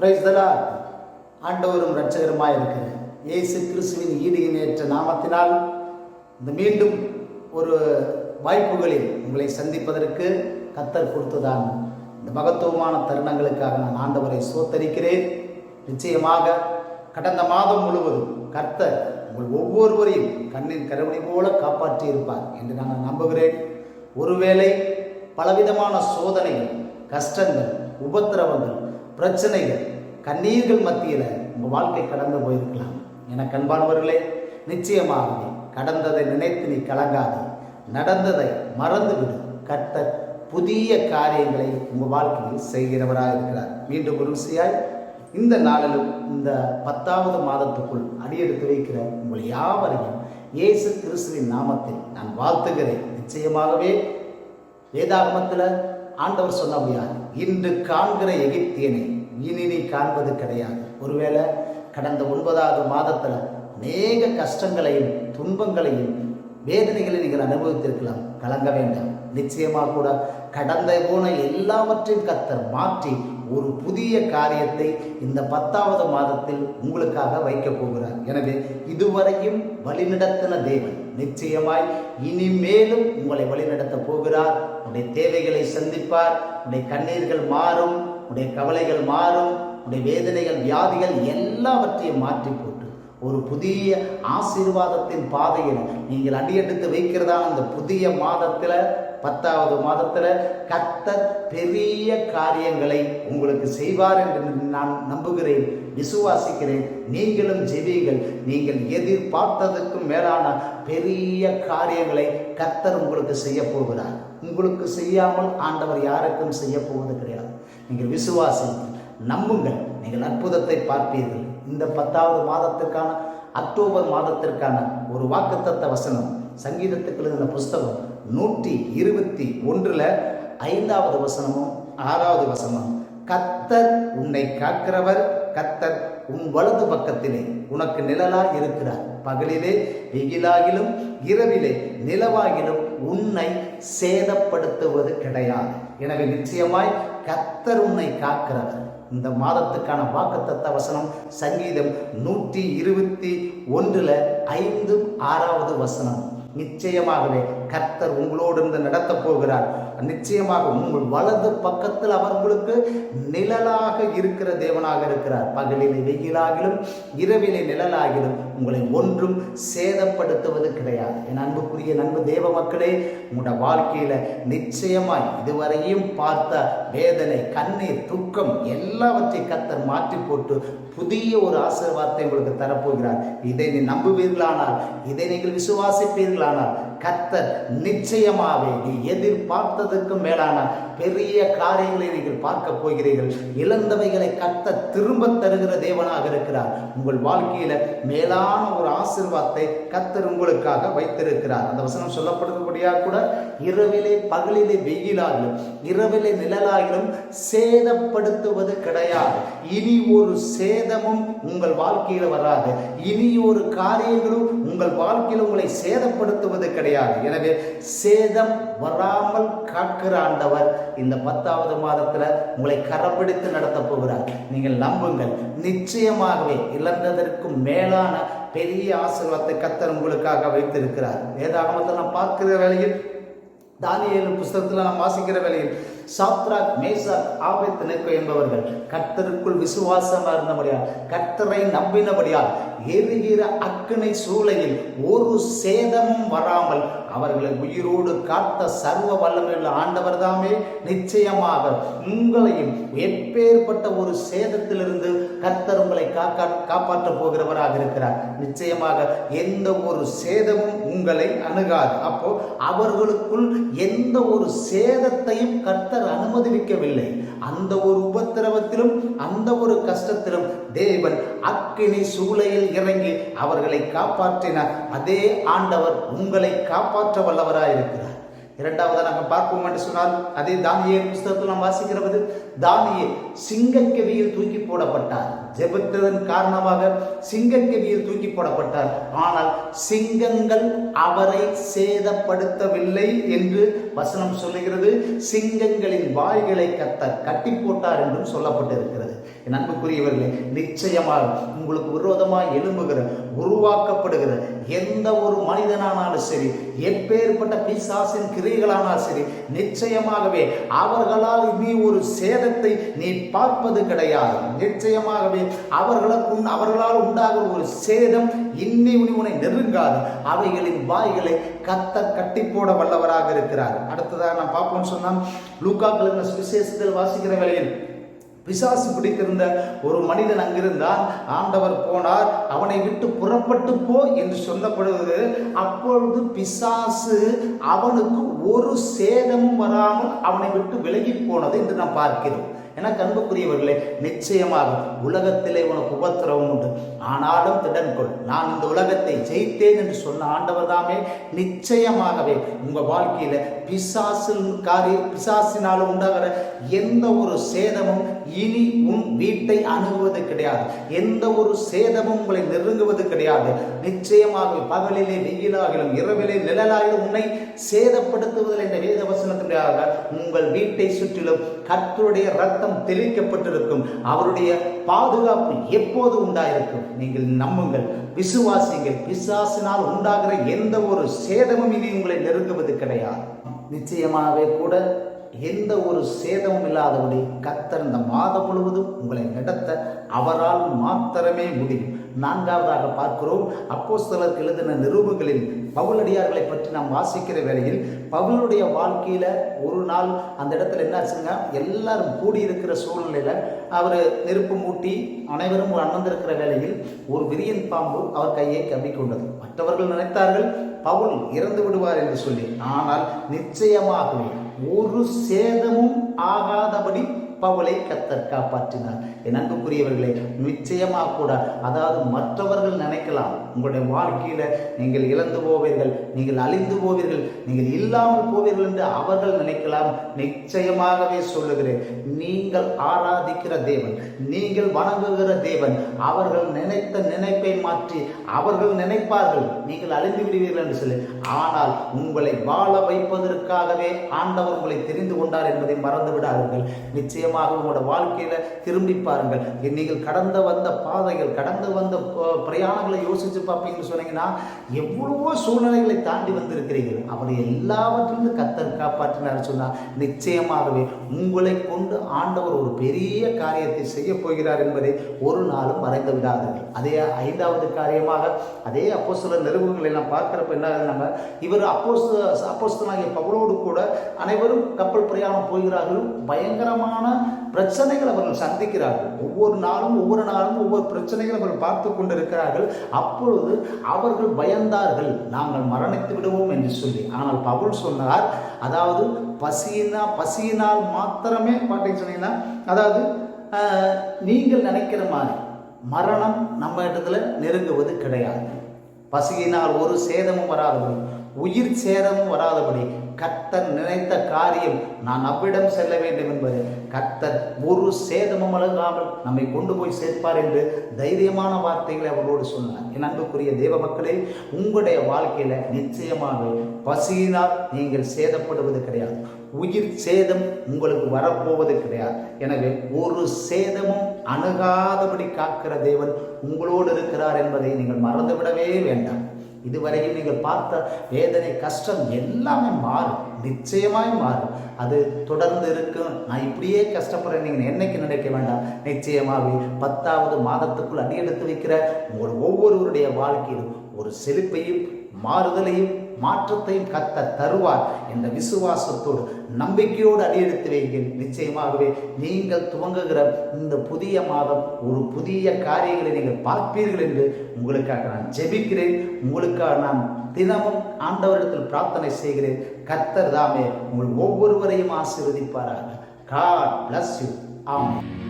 பிரைஸ்தலா ஆண்டவரும் இரட்சகருமாய் இருக்கிற இயேசு கிறிஸ்துவின் ஈடு ஏற்ற நாமத்தினால் இந்த மீண்டும் ஒரு வாய்ப்புகளில் உங்களை சந்திப்பதற்கு கத்தர் கொடுத்ததான் இந்த மகத்துவமான தருணங்களுக்காக நான் ஆண்டவரை சோத்தரிக்கிறேன். நிச்சயமாக கடந்த மாதம் முழுவதும் கர்த்தர் உங்கள் ஒவ்வொருவரையும் கண்ணின் கருவணி போல காப்பாற்றி இருப்பார் என்று நான் நம்புகிறேன். ஒருவேளை பலவிதமான சோதனைகள் கஷ்டங்கள் உபத்திரவங்கள் பிரச்சனைகள் கண்ணீர்கள் மத்தியில் உங்கள் வாழ்க்கை கடந்து போயிருக்கலாம். எனக்கு அன்பானவர்களே நிச்சயமாகவே கடந்ததை நினைத்து நீ கலங்காது. நடந்ததை மறந்துவிடு. கர்த்தர் புதிய காரியங்களை உங்கள் வாழ்க்கையில் செய்கிறவராக இருக்கிறார். மீண்டும் ஒரு விஷயாய் இந்த நாளிலும் இந்த பத்தாவது மாதத்துக்குள் அடியெடுத்து வைக்கிற உங்கள் யாவரையும் இயேசு கிறிஸ்துவின் நாமத்தில் நான் வாழ்த்துகிறேன். நிச்சயமாகவே வேதாகமத்தில் ஆண்டவர் சொன்னபடியா இன்று காண்கிற எகிப்தியனை இனி நீ காண்பது கிடையாது. ஒருவேளை கடந்த ஒன்பதாவது மாதத்தில் அநேக கஷ்டங்களையும் துன்பங்களையும் வேதனைகளை நீங்கள் அனுபவித்திருக்கலாம். கலங்க வேண்டாம். நிச்சயமாக கூட கடந்த போன எல்லாவற்றையும் கத்தர் மாற்றி ஒரு புதிய காரியத்தை இந்த பத்தாவது மாதத்தில் உங்களுக்காக வைக்கப் போகிறார். எனவே இதுவரையும் வழிநடத்தின தேவன் நிச்சயமாய் இனிமேலும் உங்களை வழிநடத்த போகிறார். உடைய தேவைகளை சந்திப்பார். உடைய கண்ணீர்கள் மாறும். உடைய கவலைகள் மாறும் உடைய வேதனைகள் வியாதிகள் எல்லாவற்றையும் மாற்றி போட்டு ஒரு புதிய ஆசீர்வாதத்தின் பாதையில் நீங்கள் அடியெடுத்து வைக்கிறதா அந்த புதிய மாதத்தில் பத்தாவது மாதத்தில் கத்த பெரிய காரியங்களை உங்களுக்கு செய்வார் என்று நான் நம்புகிறேன் விசுவாசிக்கிறேன். நீங்களும் ஜெபிகள் நீங்கள் எதிர்பார்த்ததற்கும் மேலான பெரிய காரியங்களை கர்த்தர் உங்களுக்கு செய்ய போகிறார். உங்களுக்கு செய்யாமல் ஆண்டவர் யாருக்கும் செய்ய போவது கிடையாது. நீங்கள் விசுவாசிங்கள் நம்புங்கள். நீங்கள் அற்புதத்தை பார்ப்பீர்கள். இந்த பத்தாவது மாதத்திற்கான அக்டோபர் மாதத்திற்கான ஒரு வாக்குத்தத்த வசனம் சங்கீதத்துக்கு எழுதின புஸ்தகம் நூற்றி இருபத்தி ஒன்றில் ஐந்தாவது வசனமும் ஆறாவது வசனம் கத்தர் உன்னை காக்கிறவர் கத்தர் உன் வலது பக்கத்திலே உனக்கு நிழலாய் இருக்கிறார். பகலிலே வெயிலாகிலும் இரவிலே நிலவாகிலும் உன்னை சேதப்படுத்துவது கிடையாது. எனவே நிச்சயமாய் கத்தர் உன்னை காக்கிறவர். இந்த மாதத்துக்கான வாக்குத்தத்த வசனம் சங்கீதம் நூற்றி இருபத்தி ஒன்றில் ஐந்து ஆறாவது வசனம். நிச்சயமாகவே கர்த்தர் உங்களோடு இருந்து நடத்த போகிறார். நிச்சயமாக உங்கள் வலது பக்கத்தில் அவர் உங்களுக்கு நிழலாக இருக்கிற தேவனாக இருக்கிறார். பகலிலே வெயிலாகிலும் இரவிலே நிழலாகிலும் உங்களை ஒன்றும் சேதப்படுத்துவது கிடையாது. என் அன்புக்குரிய நண்பு தேவ மக்களே உங்களோட வாழ்க்கையில நிச்சயமாய் இதுவரையும் பார்த்த வேதனை கண்ணீர் துக்கம் எல்லாவற்றையும் கத்தர் மாற்றி போட்டு புதிய ஒரு ஆசீர்வாதத்தை உங்களுக்கு தரப்போகிறார். இதை நீ நம்புவீர்களானால் இதை நீங்கள் விசுவாசிப்பீர்களானால் கத்தர் நிச்சயமாகவே நீ எதிர்பார்த்ததற்கு மேலான பெரிய காரியங்களை நீங்கள் பார்க்க போகிறீர்கள். இழந்தவைகளை கத்த திரும்ப தருகிற தேவனாக இருக்கிறார். உங்கள் வாழ்க்கையில மேலான ஒரு ஆசிர்வாதத்தை கத்தர் உங்களுக்காக வைத்திருக்கிறார். அந்த வசனம் சொல்லப்படுகிறபடியாக கூட இரவிலே பகலிலே வெயிலாகிலும் இரவிலே நிழலாகிலும் சேதப்படுத்துவது கிடையாது. இனி ஒரு சேதமும் உங்கள் வாழ்க்கையில் வராது. இனி ஒரு காரியங்களும் உங்கள் வாழ்க்கையில் உங்களை சேதப்படுத்துவது கிடையாது. எனவே சேதம் வராமல் காக்கிற ஆண்டவர் இந்த பத்தாவது மாதத்தில் உங்களை கரப்பிடித்து நடத்த போகிறார். நீங்கள் நம்புங்கள் நிச்சயமாகவே இழந்ததற்கும் மேலான பெரிய ஆசீர்வாதத்தை கத்தர் உங்களுக்காக வைத்திருக்கிறார். வேதாகமத்தில் நாம் பார்க்கிற வேளையில் தானியலு புஸ்தகத்தில் நாம் வாசிக்கிற வேளையில் சாத்ராக் மேசாக் ஆபத் நிற்க என்பவர்கள் கர்த்தருக்குள் விசுவாசமாக இருந்தபடியால் கர்த்தரை நம்பினபடியால் எரிகிற அக்கினை சூளையில் ஒரு சேதமும் வராமல் அவர்களை உயிரோடு காத்த சர்வ வல்லமையுள்ள ஆண்டவர் தாமே நிச்சயமாக. உங்களையும் எப்பேற்பட்ட ஒரு சேதத்திலிருந்து கர்த்தர் உங்களை காக்கா காப்பாற்றப் போகிறவராக இருக்கிறார். நிச்சயமாக எந்த ஒரு சேதமும் உங்களை அணுகாது. அப்போ அவர்களுக்குள் எந்த ஒரு சேதத்தையும் கர்த்தர் அனுமதிக்கவில்லை. அந்த ஒரு உபத்திரவத்திலும் அந்த ஒரு கஷ்டத்திலும் தேவன் அக்கினி சூளையில் இறங்கி அவர்களை காப்பாற்றினார் அதே ஆண்டவர் உங்களை காப்பாற்ற வல்லவராக இருக்கிறார். இரண்டாவது நாங்கள் பார்ப்போம் என்று சொன்னால் அதே தானியேல் புஸ்தகத்தில் நாம் வாசிக்கிறது தானியே சிங்கக்கவியில் தூக்கி போடப்பட்டார். ஜெபித்ததன் காரணமாக சிங்கக்கவியில் தூக்கி போடப்பட்டார். ஆனால் சிங்கங்கள் அவரை சேதப்படுத்தவில்லை என்று வசனம் சொல்லுகிறது. சிங்கங்களின் வாய்களை கத்த கட்டி போட்டார் என்றும் சொல்லப்பட்டிருக்கிறது. என் அன்புக்குரியவர்களே நிச்சயமாக உங்களுக்கு விரோதமாக எழும்புகிற உருவாக்கப்படுகிற எந்த ஒரு மனிதனானாலும் சரி எப்பேற்பட்ட பிசாசின் கிரிகளானாலும் சரி நிச்சயமாகவே அவர்களால் நீ ஒரு சேதத்தை நீ பார்ப்பது கிடையாது. நிச்சயமாகவே அவர்களுக்கு உண்- அவர்களால் உண்டாகும் ஒரு சேதம் இன்னி உனி நெருங்காது. அவைகளின் வாய்களை கத்த கட்டி போட வல்லவராக இருக்கிறார். அடுத்ததாக நான் பார்ப்போம்னு சொன்னால் லூக்கா கிழமை சுவிசேஷத்தில் வாசிக்கிற வேளையில் பிசாசு பிடித்திருந்த ஒரு மனிதன் அங்கிருந்தான். ஆண்டவர் போனார். அவனை விட்டு புறப்பட்டு போ என்று சொல்லப்படுவது அப்பொழுது பிசாசு அவனுக்கு ஒரு சேதமும் வராமல் அவனை விட்டு விலகி போனது என்று நாம் பார்க்கிறோம். எனக்கு அன்புக்குரியவர்களே நிச்சயமாக உலகத்திலே உனக்கு உபத்திரவம் உண்டு. ஆனால் திடன் கொள் நான் இந்த உலகத்தை ஜெயித்தேன் என்று சொன்ன ஆண்டவர் தாமே நிச்சயமாகவே உங்க வாழ்க்கையில பிசாசின் காரிய பிசாசினால் உண்டாகிற எந்த ஒரு சேதமும் இனி உன் வீட்டை அணுகுவது கிடையாது. எந்த ஒரு சேதமும் உங்களை நெருங்குவது கிடையாது. நிச்சயமாக பகலிலே வெயிலாகிலும் இரவிலே நிழலாகிலும் உன்னை சேதப்படுத்துவதில் இந்த வேத வசனத்திற்காக உங்கள் வீட்டை சுற்றிலும் கர்த்தருடைய ரத்தம் தெளிக்கப்பட்டிருக்கும். அவருடைய பாதுகாப்பு எப்போது உண்டாயிருக்கும்? நீங்கள் நம்புங்கள். விசுவாசிங்கள் பிசாசினால் உண்டாகிற எந்த ஒரு சேதமும் இனி உங்களை நெருங்குவது கிடையாது. நிச்சயமாகவே கூட எந்த ஒரு சேதமும் இல்லாதபடி கத்தர் இந்த மாதம் முழுவதும் உங்களை நடத்த அவரால் மாத்திரமே முடியும். நான்காவதாக பார்க்கிறோம் அப்போஸ்தலருக்கு எழுதின நிருபங்களில் பவுலடியார்களை பற்றி நாம் வாசிக்கிற வேளையில் பவுலுடைய வாழ்க்கையில் ஒரு நாள் அந்த இடத்துல என்ன ஆச்சுங்க எல்லாரும் கூடியிருக்கிற சூழ்நிலையில் அவர் நெருப்பு மூட்டி அனைவரும் அமர்ந்திருக்கிற வேளையில் ஒரு விரியன் பாம்பு அவர் கையை கொண்டது மற்றவர்கள் நினைத்தார்கள் பவுல் இறந்து விடுவார் என்று சொல்லி. ஆனால் நிச்சயமாகவே ஒரு சேதமும் ஆகாதபடி பவுலை கத்தர் காப்பாற்றினார். என் அன்புக்குரியவர்களே நிச்சயமாக கூட அதாவது மற்றவர்கள் நினைக்கலாம் உங்களுடைய வாழ்க்கையில நீங்கள் இழந்து போவீர்கள் நீங்கள் அழிந்து போவீர்கள் நீங்கள் இல்லாமல் போவீர்கள் என்று அவர்கள் நினைக்கலாம். நிச்சயமாகவே சொல்லுகிறேன் நீங்கள் ஆராதிக்கிற தேவன் நீங்கள் வணங்குகிற தேவன் அவர்கள் நினைத்த நினைப்பை மாற்றி அவர்கள் நினைப்பார்கள் நீங்கள் அழிந்து விடுவீர்கள் என்று சொல்லி. ஆனால் உங்களை வாழ வைப்பதற்காகவே ஆண்டவர் உங்களை தெரிந்து கொண்டார் என்பதை மறந்து விடாதீர்கள். நிச்சயமாக உங்களோட வாழ்க்கையில திரும்பி பாருங்கள். நீங்கள் கடந்த வந்த பாதைகள் கடந்து வந்த பிரயாணங்களை யோசிச்சு பார்ப்பீங்கன்னு சொன்னீங்கன்னா எவ்வளவோ சூழ்நிலைகளை தாண்டி வந்திருக்கிறீர்கள். அவரை எல்லாவற்றிலும் கத்தர் காப்பாற்றினார் சொன்னால் நிச்சயமாகவே உங்களை கொண்டு ஆண்டவர் ஒரு பெரிய காரியத்தை செய்ய போகிறார் என்பதை ஒரு நாளும் மறைந்து விடாதீர்கள். அதே ஐந்தாவது காரியமாக அதே அப்போ சில நிறுவனங்களை எல்லாம் பார்க்குறப்ப என்ன நம்ம இவர் அப்போஸ்த அப்போஸ்தலாகிய பவுலோடு கூட அனைவரும் கப்பல் பிரயாணம் போகிறார்கள். பயங்கரமான பிரச்சனைகள் அவர்கள் சந்திக்கிறார்கள். ஒவ்வொரு நாளும் ஒவ்வொரு நாளும் ஒவ்வொரு பிரச்சனைகள் அவர்கள் பார்த்து கொண்டிருக்கிறார்கள். அப்பொழுது அவர்கள் பயந்தார்கள். நாங்கள் மரணித்து விடுவோம் என்று சொல்லி. ஆனால் பவுல் சொன்னார் அதாவது பசியினா பசியினால் மாத்திரமே பாட்டை சொன்னீங்கன்னா அதாவது நீங்கள் நினைக்கிற மாதிரி மரணம் நம்ம இடத்துல நெருங்குவது கிடையாது. பசியினால் ஒரு சேதமும் வராதபடி உயிர் சேதமும் வராதபடி கர்த்தர் நினைத்த காரியம் நான் அவ்விடம் செல்ல வேண்டும் என்பது. கர்த்தர் ஒரு சேதமும் அழகாமல் நம்மை கொண்டு போய் சேர்ப்பார் என்று தைரியமான வார்த்தைகளை அவரோடு சொன்னார். என் அன்புக்குரிய தேவ மக்களே உங்களுடைய வாழ்க்கையில நிச்சயமாக பசியினால் நீங்கள் சேதப்படுவது கிடையாது. உயிர் சேதம் உங்களுக்கு வரப்போவது கிடையாது. எனவே ஒரு சேதமும் அணுகாதபடி காக்கிற தேவன் உங்களோடு இருக்கிறார் என்பதை நீங்கள் மறந்துவிடவே வேண்டாம். இதுவரையில் நீங்கள் பார்த்த வேதனை கஷ்டம் எல்லாமே மாறும். நிச்சயமாய் மாறும். அது தொடர்ந்து இருக்கும் நான் இப்படியே கஷ்டப்படுறேன். நீங்கள் என்னைக்கு நினைக்க வேண்டாம். நிச்சயமாகவே பத்தாவது மாதத்துக்குள் அடியெடுத்து வைக்கிற ஒவ்வொருவருடைய வாழ்க்கையிலும் ஒரு செழிப்பையும் மாறுதலையும் மாற்றத்தையும் கத்த தருவார் என்ற விசுவாசத்தோடு நம்பிக்கையோடு அடியெடுத்து வைங்கள் நிச்சயமாகவே நீங்கள் துவங்குகிற இந்த புதிய மாதம் ஒரு புதிய காரியங்களை நீங்கள் பார்ப்பீர்கள் என்று உங்களுக்காக நான் ஜெபிக்கிறேன். உங்களுக்காக நான் தினமும் ஆண்டவரிடத்தில் பிரார்த்தனை செய்கிறேன். கத்தர் தாமே உங்கள் ஒவ்வொருவரையும் ஆசீர்வதிப்பாராக. God bless you amen